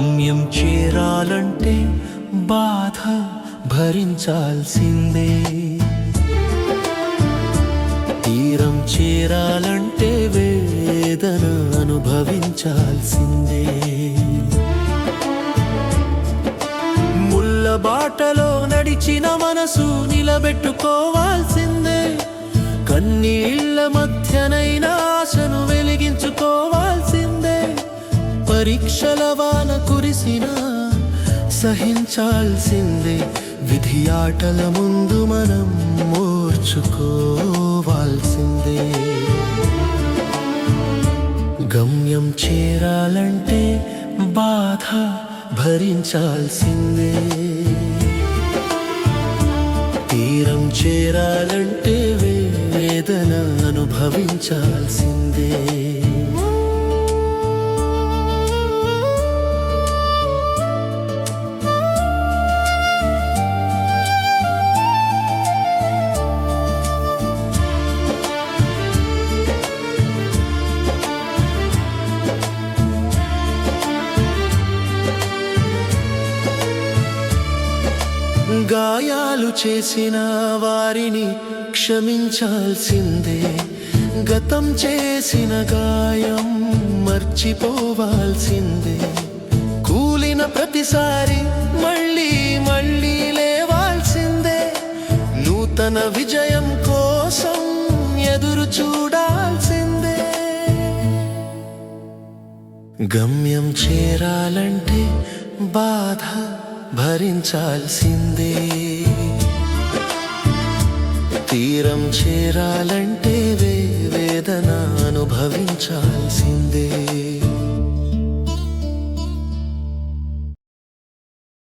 చేరాలంటే బాధ భరించాల్సిందే. తీరం చేరాలంటే వేదన అనుభవించాల్సిందే. ముళ్ళ బాటలో నడిచిన మనసు నిలబెట్టుకోవాల్సిందే. కన్నీళ్ళ మధ్యనై పరీక్షల వాన కురిసిన సహించాల్సిందే విధి ఆటల ముందు మనం మోర్చుకోవాల్సిందే. గమ్యం చేరాలంటే బాధ భరించాల్సిందే. తీరం చేరాలంటే వేదన అనుభవించాల్సిందే. గాయాలు చేసిన వారిని క్షమించాల్సిందే. గతం చేసిన గాయం మర్చిపోవాల్సిందే. కూలిన ప్రతిసారి మళ్ళీ మళ్ళీ లేవాల్సిందే. నూతన విజయం కోసం ఎదురు చూడాల్సిందే. గమ్యం చేరాలంటే బాధ భరించాల్సిందే. తీరం చేరాలంటే వేదన అనుభవించాలి.